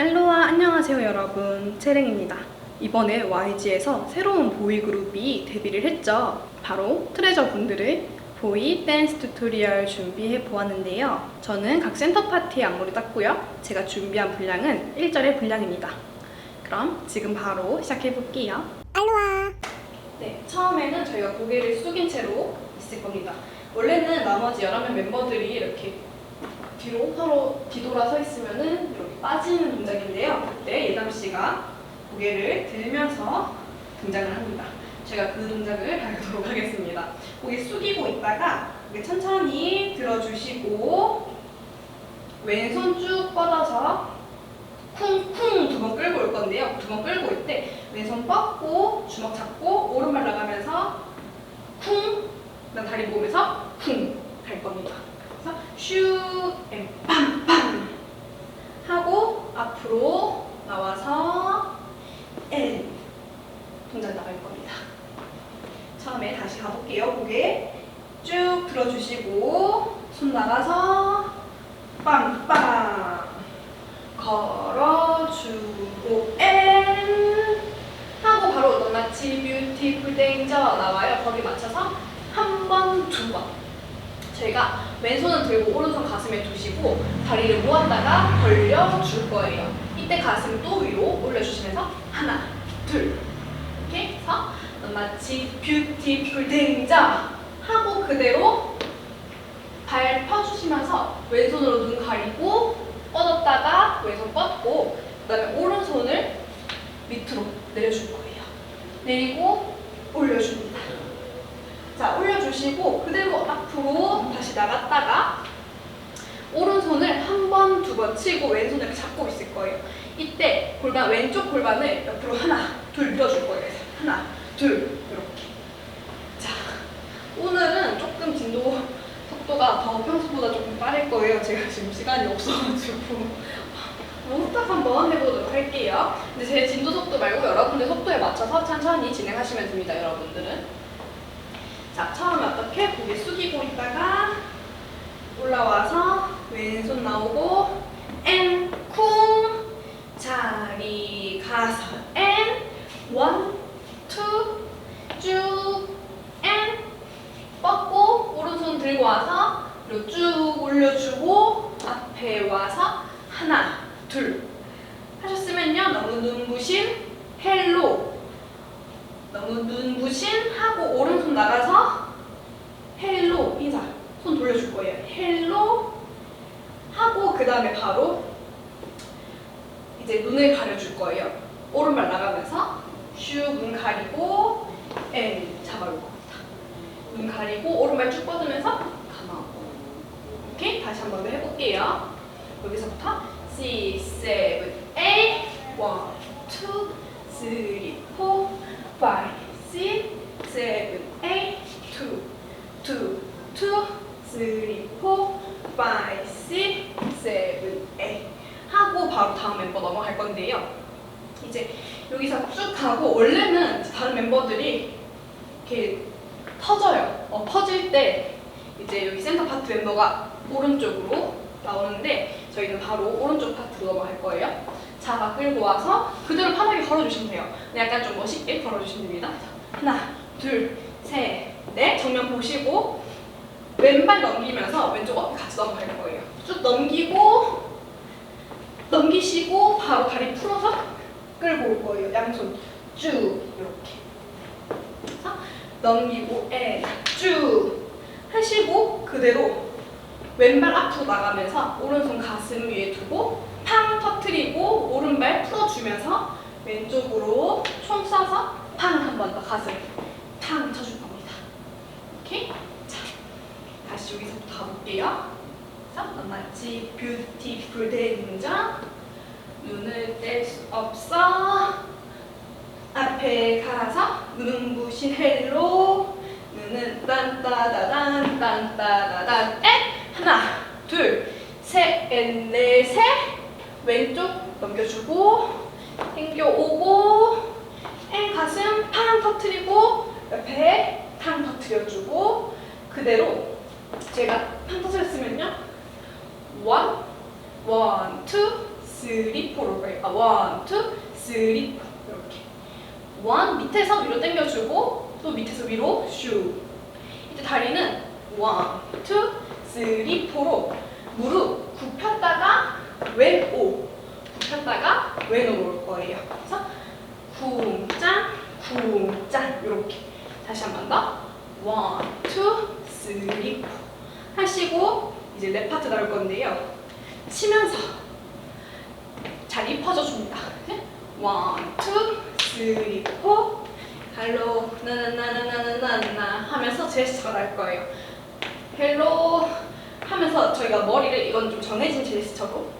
알로하 안녕하세요 여러분. 채랭입니다. 이번에 YG에서 새로운 보이 그룹이 데뷔를 했죠. 바로 트레저 분들의 보이 댄스 튜토리얼 준비해 보았는데요. 저는 각 센터 파트에 안무를 땄고요. 제가 준비한 분량은 1절의 분량입니다. 그럼 지금 바로 시작해 볼게요. 알로하. 네, 처음에는 저희가 고개를 숙인 채로 있을 겁니다. 원래는 나머지 여러 명 멤버들이 이렇게 뒤로 서로 뒤돌아 서 있으면은 이렇게 빠지는 동작인데요. 그때 예담 씨가 고개를 들면서 등장을 합니다. 제가 그 동작을 알도록 하겠습니다. 고개 숙이고 있다가 천천히 들어주시고 왼손 쭉 뻗어서 쿵쿵 두 번 끌고 올 건데요. 두 번 끌고 올 때 왼손 뻗고 주먹 잡고 오른발 나가면서 쿵, 그다음 다리 모으면서 쿵 갈 겁니다. 그래서 슈 앤 빰빰 하고 앞으로 나와서 앤 동작 나갈 겁니다. 처음에 다시 가볼게요. 고개 쭉 들어주시고 손 나가서 빵빵 걸어주고 앤 하고 바로 너마치 뷰티풀 땡저 나와요. 거기 맞춰서 한 번, 두 번. 저희가 왼손은 들고 오른손 가슴에 두시고 다리를 모았다가 벌려 줄 거예요. 이때 가슴 또 위로 올려주시면서 하나, 둘 이렇게 해서 너마치 뷰티풀 땡저 하고 그대로 발 펴주시면서 왼손으로 눈 가리고 뻗었다가 왼손 뻗고 그 다음에 오른손을 밑으로 내려줄 거예요. 내리고 올려줍니다. 자 올려주시고 그대로 앞으로 다시 나갔다가 오른손을 한 번, 두 번 치고 왼손을 잡고 있을 거예요. 이때 골반 왼쪽 골반을 옆으로 하나, 둘 밀어줄 거예요. 하나, 둘 이렇게. 자 오늘은 조금 진도 속도가 더 평소보다 조금 빠를 거예요. 제가 지금 시간이 없어가지고. 부탁 한번 해보도록 할게요. 근데 제 진도 속도 말고 여러분들 속도에 맞춰서 천천히 진행하시면 됩니다, 여러분들은. 자, 처음에 어떻게 고개 숙이고 있다가 올라와서 왼손 나오고 앤, 쿵 자리 가서 앤, 원, 투, 쭉, 앤 뻗고 오른손 들고 와서 그리고 쭉 올려주고 앞에 와서 하나 둘 하셨으면요 너무 눈부신 헬로 너무 눈부신 하고 오른손 나가서 헬로 인사 손 돌려줄 거예요 헬로 하고 그 다음에 바로 이제 눈을 가려줄 거예요. 오른발 나가면서 슉 눈 가리고 앤 잡아올 겁니다 눈 가리고 오른발 쭉 뻗으면서 감아오고 오케이? 다시 한 번 더 해볼게요. 여기서부터 6, 7, 8 1, 2, 3, 4, 5, 6, 7, 8 2, 2, 2, 3, 4, 5, 6, 7, 8 하고 바로 다음 멤버 넘어갈 건데요 이제 여기서 쭉 가고 원래는 다른 멤버들이 이렇게 터져요. 어, 퍼질 때 이제 여기 센터 파트 멤버가 오른쪽으로 나오는데 저희는 바로 오른쪽 파트로 넘어갈 거예요. 자, 막 끌고 와서 그대로 편하게 걸어주시면 돼요. 근데 약간 좀 멋있게 걸어주시면 됩니다. 자, 하나, 둘, 셋, 넷. 정면 보시고 왼발 넘기면서 왼쪽 어깨 같이 넘어갈 거예요. 쭉 넘기고 넘기시고 바로 다리 풀어서 끌고 올 거예요. 양손 쭉 이렇게. 자, 넘기고 애쭉 하시고 그대로 왼발 앞으로 나가면서 오른손 가슴 위에 두고 팡 터트리고 오른발 풀어주면서 왼쪽으로 총 쏴서 팡 한 번 더 가슴 팡 쳐줄 겁니다. 오케이? 자, 다시 여기서부터 가볼게요. 자, 마치 뷰티풀 등장 눈을 뗄 수 없어. 앞에 가서 눈부신 헬로. 눈은 딴따다단 딴따다단. 에? 하나 둘셋넷셋. 왼쪽 넘겨주고 당겨오고 에 가슴 팡 터트리고 옆에 팡 터트려주고 그대로. 제가 팡 터트렸으면요. 원, 원, 투, 쓰리, 포로 올 거예요. 아, 원, 투, 쓰리, 포. 이렇게. 원, 밑에서 위로 당겨주고, 또 밑에서 위로 슈. 이때 다리는 원, 투, 쓰리, 포로 무릎 굽혔다가 왼 오. 굽혔다가 왼으로 올 거예요. 그래서 쿵짠, 쿵짠. 이렇게. 다시 한 번 더. 원, 투, 쓰리, 포. 하시고, 이제 랩 파트 나올 건데요. 치면서 자리 퍼져줍니다. 네? 원, 투, 쓰리, 포. 헬로, 나나나나나나나 하면서 제스처가 날 거예요. 헬로 하면서 저희가 머리를 이건 좀 정해진 제스처로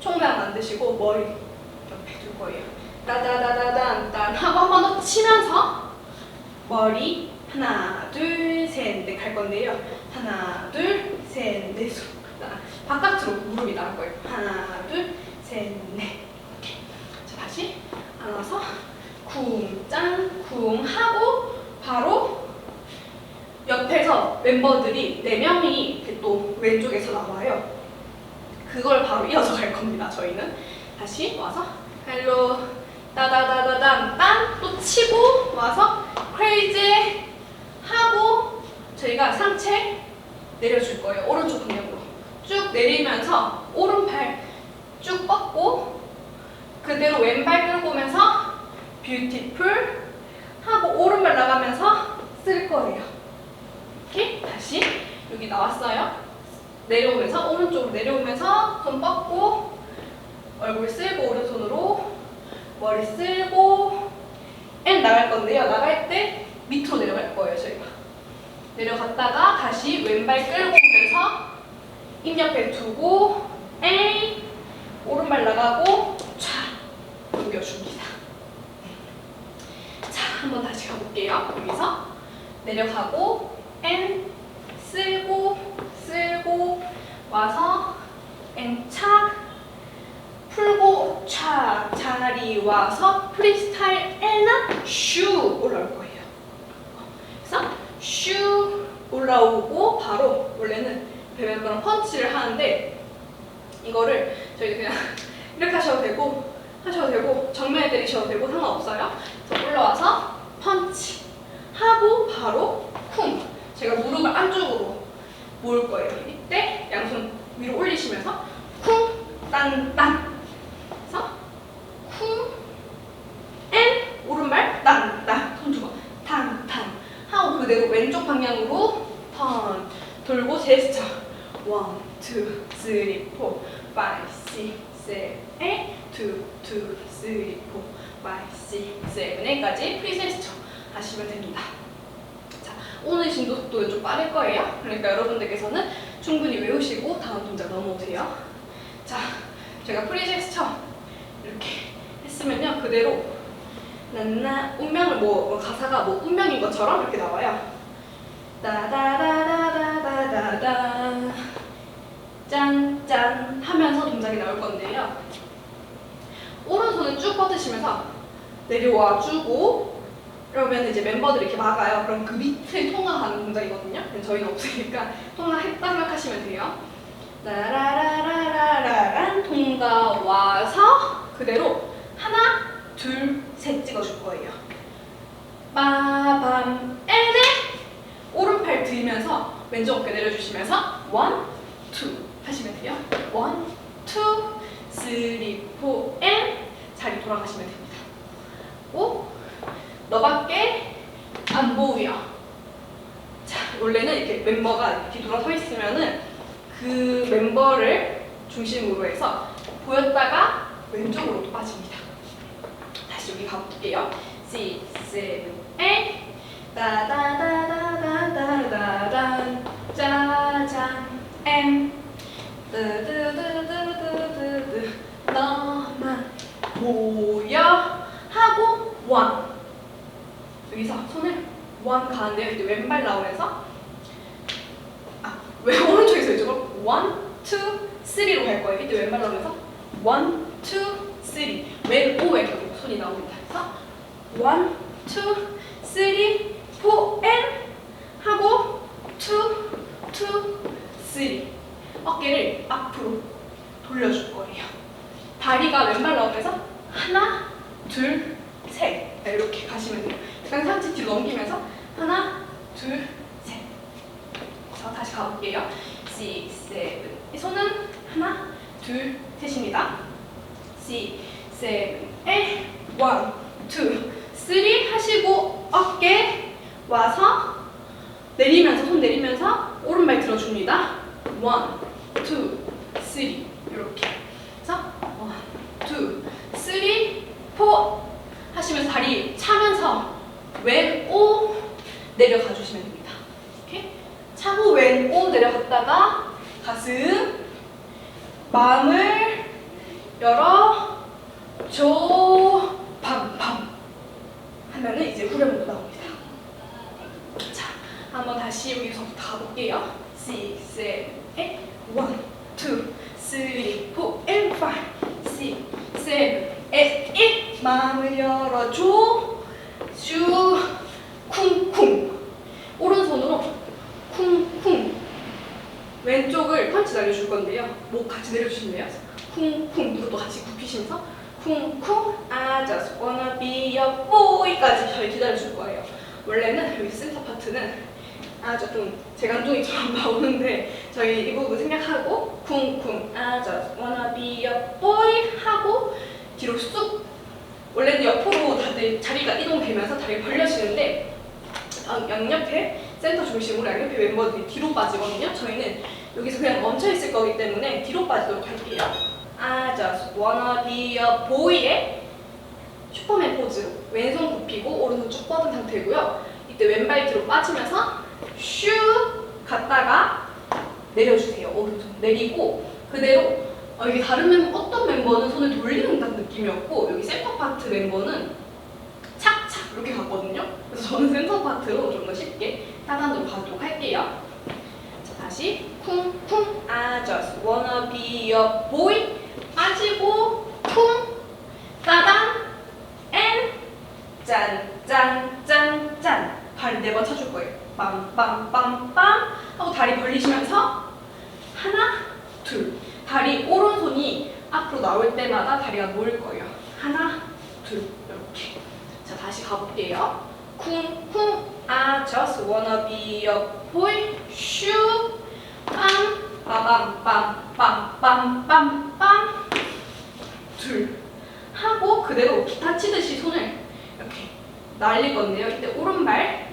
총각 만드시고 머리 옆에 둘 거예요. 따다다다단 딴 하고 한 번 더 치면서 머리 하나 둘셋넷 갈 건데요. 하나 둘셋넷 바깥으로 무릎이 나갈 거예요. 하나 둘 셋넷. 자 다시 안아서 쿵짠 쿵 하고 바로 옆에서 멤버들이 네 명이 이렇게 또 왼쪽에서 나와요. 그걸 바로 이어서 갈 겁니다. 저희는 다시 와서 헬로 따다다다단 딴또 치고 와서 크레이지 하고 저희가 상체 내려줄 거예요. 오른쪽 방향으로 쭉 내리면서 오른팔 쭉 뻗고 그대로 왼발 끌고 오면서 뷰티풀 하고 오른발 나가면서 쓸 거예요. 이렇게 다시 여기 나왔어요. 내려오면서 오른쪽으로 내려오면서 손 뻗고 얼굴 쓸고 오른손으로 머리 쓸고 앤 나갈 건데요. 나갈 때 밑으로 내려갈 거예요. 저희가 내려갔다가 다시 왼발 끌고 오면서 입 옆에 두고 앤 오른발 나가고 촥 넘겨줍니다. 자, 한번 다시 가볼게요. 여기서 내려가고 앤 쓸고 쓸고 와서 앤착 풀고 촥 자리 와서 프리스타일 에나 슈 올라올 거예요. 그래서 슈 올라오고 바로 원래는 배변거랑 펀치를 하는데 이거를 저희 그냥 이렇게 하셔도 되고 하셔도 되고 정면에 때리셔도 되고 상관없어요. 그래서 올라와서 펀치 하고 바로 쿵 제가 무릎을 안쪽으로 모을 거예요. 이때 양손 위로 올리시면서 쿵, 딴, 딴. 그래서 쿵, 앤, 오른발, 딴, 딴. 손주고 탕, 탕. 하고 그대로 왼쪽 방향으로 턴. 돌고 제스처. 원, 투, 쓰리, 포, 파이브, 식, 세븐, 에잇. 투, 투, 쓰리, 포, 파이브, 식, 세븐, 에잇까지 프리제스처 하시면 됩니다. 오늘 진도 속도는 좀 빠를 거예요. 그러니까 여러분들께서는 충분히 외우시고 다음 동작 넘어오세요. 자, 제가 프리제스처 이렇게 했으면요. 그대로 난나 운명을 뭐, 뭐 가사가 뭐 운명인 것처럼 이렇게 나와요. 따다다다다다다다 짠짠 하면서 동작이 나올 건데요. 오른손을 쭉 뻗으시면서 내려와 주고 그러면 이제 멤버들이 이렇게 막아요. 그럼 그 밑을 통과하는 동작이거든요. 저희는 없으니까 통과했다 생각하시면 돼요. 라라라라라란 통과 와서 그대로 하나, 둘, 셋 찍어줄 거예요. 빠밤 에네 오른팔 들면서 왼쪽 어깨 내려주시면서 원, 투 하시면 돼요. 원, 투, 쓰리, 포, 앤 자리 돌아가시면 됩니다. 오, 너밖에 안 보여. 자, 원래는 이렇게 멤버가 이렇게 돌아 서 있으면은 그 멤버를 중심으로 해서 보였다가 왼쪽으로 또 빠집니다. 다시 여기 가볼게요. 6, 7, 8 따다다다다다다단 짜잔 M 뜨뜨뜨뜨뜨뜨 너만 보여 하고 원 여기서 손을 원 가는데요. 이제 왼발 나오면서 아, 왜 오른쪽에서 왼쪽으로 원, 투, 쓰리로 갈 거예요. 이때 왼발 나오면서 원, 투, 쓰리 왼, 오, 왼 손이 나옵니다. 그래서 원, 투, 쓰리, 포, 앤 하고 투, 투, 쓰리 어깨를 앞으로 돌려줄 거예요. 다리가 왼발 나오면서 하나, 둘, 셋 네, 이렇게 가시면 돼요. 약간 상체 뒤로 넘기면서 하나, 둘, 셋. 자 다시 가볼게요. six, seven. 이 손은 하나, 둘, 셋입니다. six, seven, eight, one, two, three 하시고 어깨 와서 내리면서 손 내리면서 오른발 들어줍니다. one, 3 이렇게 자 1, 2, 3, 4 하시면서 다리 차면서 왼오 내려가 주시면 됩니다. 이렇게 차고 왼오 내려갔다가 가슴 마음을 열어 조밤밤 하면 이제 후렴으로 나옵니다. 자, 한번 다시 여기서부터 가볼게요. 6, 7, 8 원, 투, 쓰리, 포, 앤, 파, 시, 세, 에, 일. 마음을 열어줘. 슈, 쿵쿵. 오른손으로 쿵쿵. 왼쪽을 펀치 날려줄 건데요. 목 같이 내려주시면 돼요. 쿵쿵. 무릎도 같이 굽히시면서 쿵쿵. I 아, just wanna be a boy 까지 잘 기다려줄 거예요. 원래는 여기 센터 파트는 아주 좀 재간둥이처럼 나오는데 저희 이 부분 생략하고 쿵쿵 I just wanna be your boy 하고 뒤로 쑥 원래는 옆으로 다들 자리가 이동되면서 다리가 벌려지는데 어, 양옆에 센터 중심으로 양옆에 멤버들이 뒤로 빠지거든요. 저희는 여기서 그냥 멈춰 있을 거기 때문에 뒤로 빠지도록 할게요. I just wanna be your boy의 슈퍼맨 포즈로 왼손 굽히고 오른손 쭉 뻗은 상태고요. 이때 왼발 뒤로 빠지면서 슉 갔다가 내려주세요. 오른손 내리고 그대로 어, 이게 다른 멤버 어떤 멤버는 손을 돌리는 듯한 느낌이었고 여기 센터 파트 멤버는 착착 이렇게 갔거든요. 그래서 저는 센터 파트로 좀 더 쉽게 하단으로 가도록 할게요. 자 다시 쿵쿵 I just wanna be your boy 빠지고 쿵 따단 앤 짠 짠 짠짠 다리 네번 쳐줄 거예요. 빰빰빰빰 하고 다리 벌리시면서 하나 둘 다리 오른손이 앞으로 나올 때마다 다리가 모일 거예요. 하나 둘 이렇게 자 다시 가볼게요. 쿵쿵 I just wanna be your boy 슈 빰, 빠밤, 빰, 빰, 빰, 빰, 빰. 둘. 하고 그대로 기타 치듯이 손을 이렇게 날릴 건데요. 이때 오른발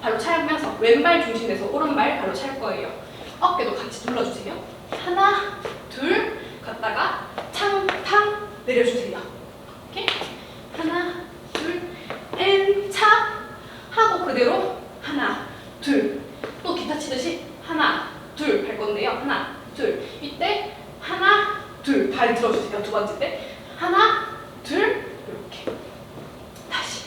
발로 차면서 왼발 중심에서 오른발 발로 찰 거예요. 어깨도 같이 눌러주세요. 하나, 둘, 갔다가 탕탕 내려주세요. 이렇게 하나, 둘, 앤, 차 하고 그대로 하나, 둘, 또 기타 치듯이 하나, 둘 할 건데요. 하나, 둘. 이때 하나, 둘 다리 들어주세요. 두 번째 때 하나, 둘 이렇게 다시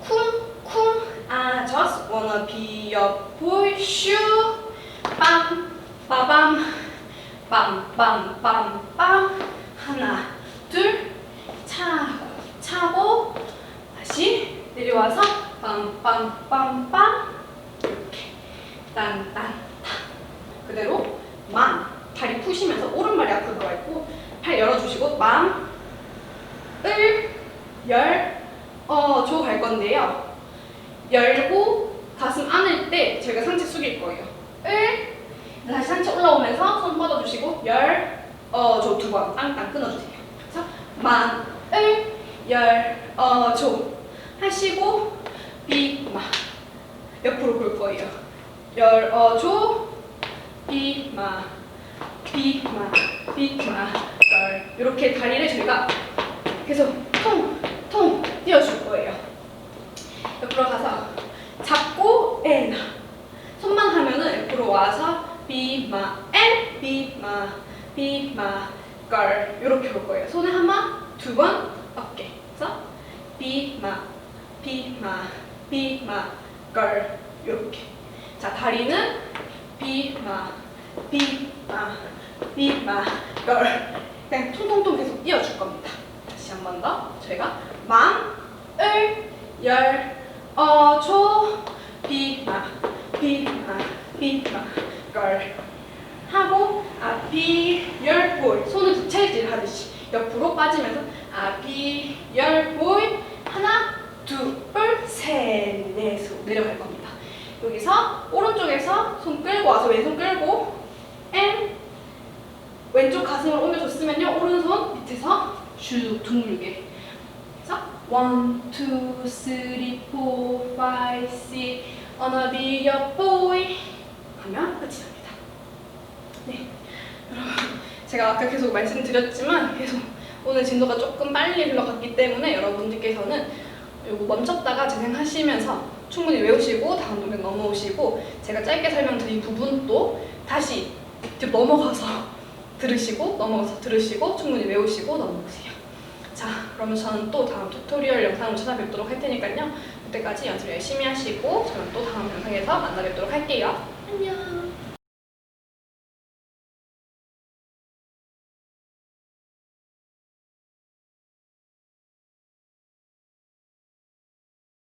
쿵쿵 I just wanna be your boy 슈 빰, 빠밤 빰빰빰빰 하나, 둘 차고 차고 다시 내려와서 빰빰빰빰 이렇게. 딴딴 그대로 맘 다리 푸시면서 오른발이 앞으로 들어가 있고 팔 열어주시고 맘. 을, 열, 어, 조갈 건데요. 열고 가슴 안을 때 제가 상체 숙일 거예요. 을, 다시 상체 올라오면서 손 뻗어주시고 열, 어, 조두번 땅땅 끊어주세요. 그래서 만, 을, 열, 어, 조 하시고 비, 마. 옆으로 볼 거예요. 열, 어, 조, 비, 마, 비, 마, 비, 마, 열. 이렇게 다리를 저희가 계속 통통 띄워줄 거예요. 옆으로 가서 잡고 엔 손만 하면은 옆으로 와서 비마. 엔 비마. 비마. 걸. 이렇게 올 거예요. 손을 한번 두번 어깨 그래서 비마 비마 비마 걸 이렇게. 자 다리는 비마 비마 비마 걸. 그냥 통통통 계속 띄워줄 겁니다. 다시 한 번 더. 저희가 맘, 을, 열, 어, 조, 비마, 비마, 비마, 걸. 하고 앞이 열, 볼 손을 두채질 하듯이 옆으로 빠지면서 아비 열 보이 하나 둘셋넷으로 내려갈 겁니다. 여기서 오른쪽에서 손 끌고 와서 왼손 끌고 앤 왼쪽 가슴을 옮겨줬으면요. 오른손 밑에서 쭉 둥글게. 그래서 one two three four five six wanna be your boy 하면 끝이 납니다. 네. 여러분 제가 아까 계속 말씀드렸지만 계속 오늘 진도가 조금 빨리 흘러갔기 때문에 여러분들께서는 요거 멈췄다가 재생하시면서 충분히 외우시고 다음 동작 넘어오시고 제가 짧게 설명드린 부분도 다시 넘어가서 들으시고 넘어가서 들으시고 충분히 외우시고 넘어오세요. 자 그러면 저는 또 다음 튜토리얼 영상으로 찾아뵙도록 할 테니까요. 그때까지 연습 열심히 하시고 저는 또 다음 영상에서 만나 뵙도록 할게요. 안녕.